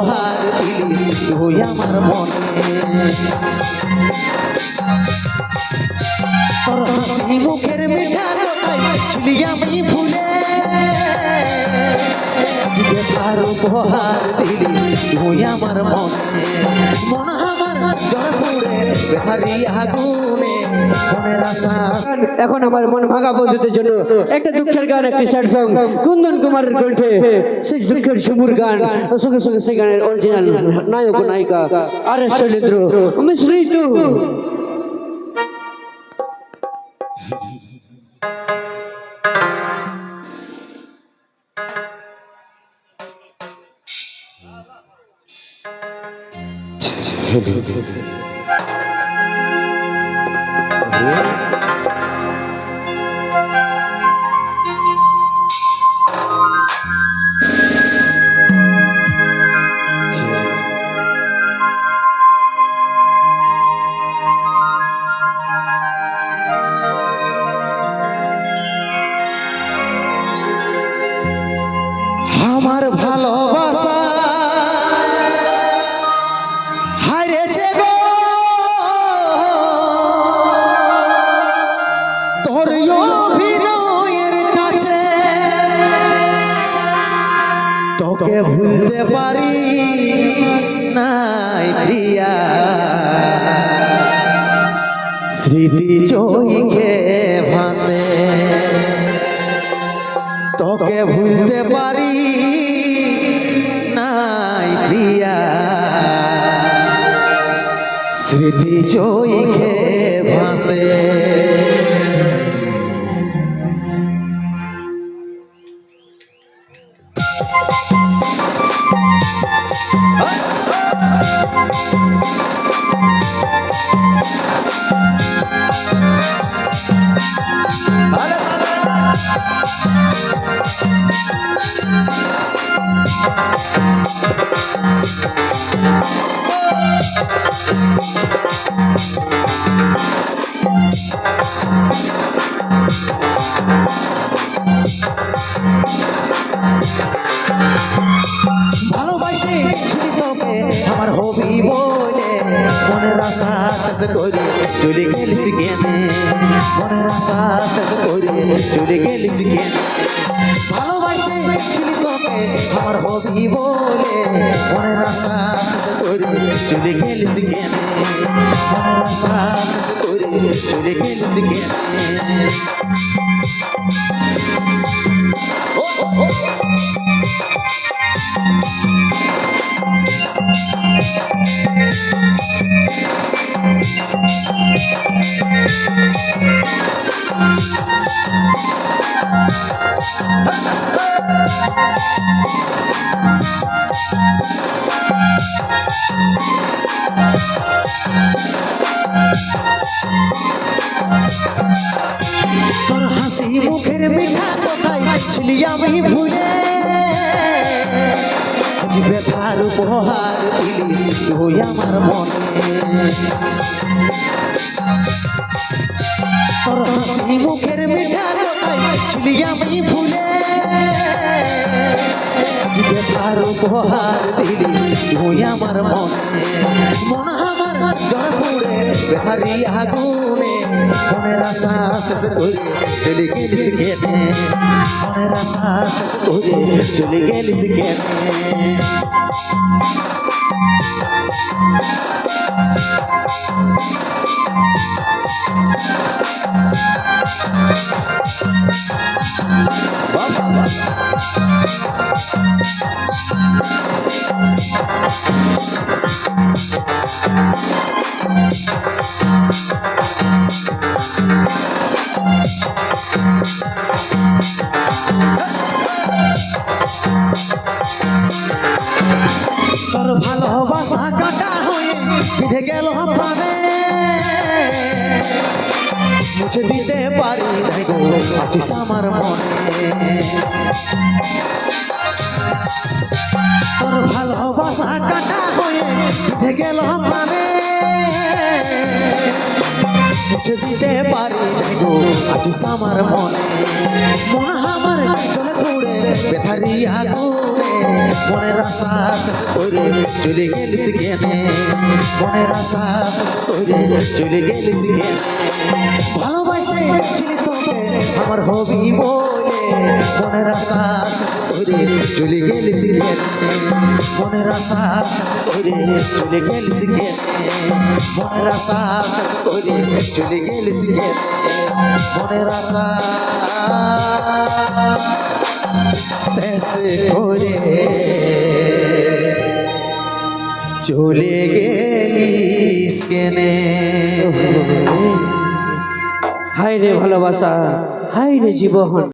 উপহার দিলিস তুই আমার মনে। তোর হাসি মুখের মিঠা কথাই ছিলি আমি ভুলে। তার উপহার দিলিস তুই আমার মনে মন আমার জল পুড়ে বেহারি আগুনে মনের আশা। এখন আমার মন ভাঙা বন্ধুদের জন্য একটা দুঃখের গান একটি স্যাড সং কুন্দন কুমারের কণ্ঠে সেই দুঃখের ঝুমুর গান। সঙ্গে সঙ্গে সেই গানের অরিজিনাল নায়ক ও নায়িকা আর এস শৈলেন্দ্র মিশ্রিত আমার তোকে ভুলতে পারি? নাই প্রিয়া। স্মৃতি চইকে ভাসে। তোকে ভুলতে পারি? নাই প্রিয়া। স্মৃতি চইকে ভাসে। হবি বলে মনের আশা শেষ করে চলে গেলিস কেনে? মনের আশা শেষ করে চলে গেলিস কেনে? ভালোবাসে ছিলি তোকে, আমার হবি বলে উপহার দিলিস তুই আমার মনে। তোর হাসি মুখের মিঠা কথাই ছিলি আমি ভুলে। ব্যথার উপহার দিলিস তুই আমার মনে। মন আমার জল পুড়ে বেহারি আগুনে। মনের আশা শেষ করে চলে গেলিস কেনে। মনের আশা শেষ করে চলে গেলিস কেনে। বিধে গেল প্রাণে মুছে দিতে পারি নাই গো আছিস আমার মনে তোর ভালোবাসা কাটা হয়ে বিধে গেল প্রাণে মুছে দিতে পারি নাই গো আছিস আমার মনে মন আমার চলে ঘুরে বেথারি আগুনে মনের আশা করে চলে গেলিস কেনে? মনের আশা করে চলে গেলিস কেনে? ভালোবাসে ছিলি তোকে আমার হবি বলে। মনের আশা করে চলে গেলিস কেনে? মনের আশা করে চলে গেলিস কেনে? মনের আশা করে চলে গেলিস কেনে? মনের আশা শেষ করে চলে গেলিস কেনে? হায় রে ভালোবাসা হায় রে জীবন।